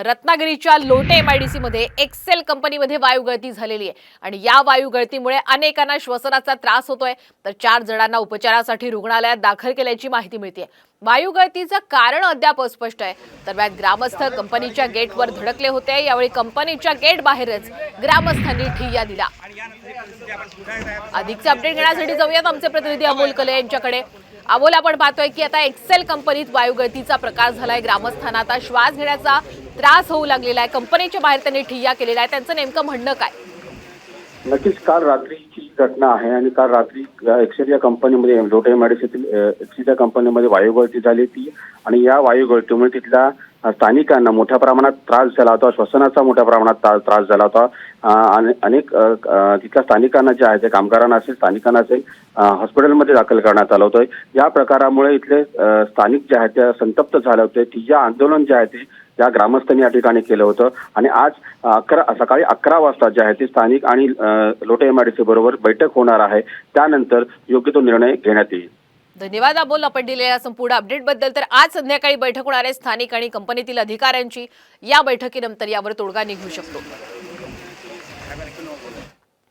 रत्नागिरीच्या लोटे एमआयडीसी मध्ये एक्सेल कंपनीमध्ये वायू गळती झालेली आहे. आणि या वायू गळतीमुळे अनेकांना श्वसनाचा त्रास होतोय. तर चार जणांना उपचारासाठी रुग्णालयात दाखल केल्याची माहिती मिळते वायू गळतीचं कारण अद्याप अस्पष्ट आहे. दरम्यान ग्रामस्थ कंपनीच्या गेटवर धडकले होते. यावेळी कंपनीच्या गेट बाहेरच ग्रामस्थांनी ठिय्या दिला अधिकचे अपडेट घेण्यासाठी जाऊयात आमचे प्रतिनिधी अमोल कले यांच्याकडे. अमोल आपण पाहतोय की आता एक्सेल कंपनीत वायू गळतीचा प्रकार झालाय. ग्रामस्थांना आता श्वास घेण्याचा त्रास होऊ लागलेला आहे. कंपनीच्या बाहेर त्यांनी ठिय्या केलेला आहे त्यांचं नेमकं म्हणणं काय? नक्कीच काल रात्रीची घटना आहे आणि काल रात्री एक्सेल या कंपनीमध्ये लोटे मॅडिस येथील एक्सेल या कंपनीमध्ये वायू गळती झाली ती आणि या वायू गळतीमुळे तिथला स्थानिकांना मोठ्या प्रमाणात त्रास झाला होता श्वसनाचा मोठ्या प्रमाणात त्रास झाला होता. आणि अनेक तिथल्या स्थानिकांना जे आहे ते कामगारांना असेल स्थानिकांना असेल हॉस्पिटलमध्ये दाखल करण्यात आलं होतं. या प्रकारामुळे इथले स्थानिक जे आहेत ते संतप्त झाले होते. ठिय्या आंदोलन जे आहे ते या ग्रामस्थांनी या ठिकाणी केलं होतं. आणि आज अकरा सकाळी अकरा वाजता जे आहे ते स्थानिक आणि लोटे एमआयडीसी बरोबर बैठक होणार आहे. त्यानंतर योग्य तो निर्णय घेण्यात येईल. धन्यवाद अबोल आपण दिलेल्या संपूर्ण अपडेटबद्दल तर आज संध्याकाळी बैठक होणार आहे स्थानिक आणि कंपनीतील अधिकाऱ्यांची. या बैठकीनंतर यावर तोडगा निघू शकतो.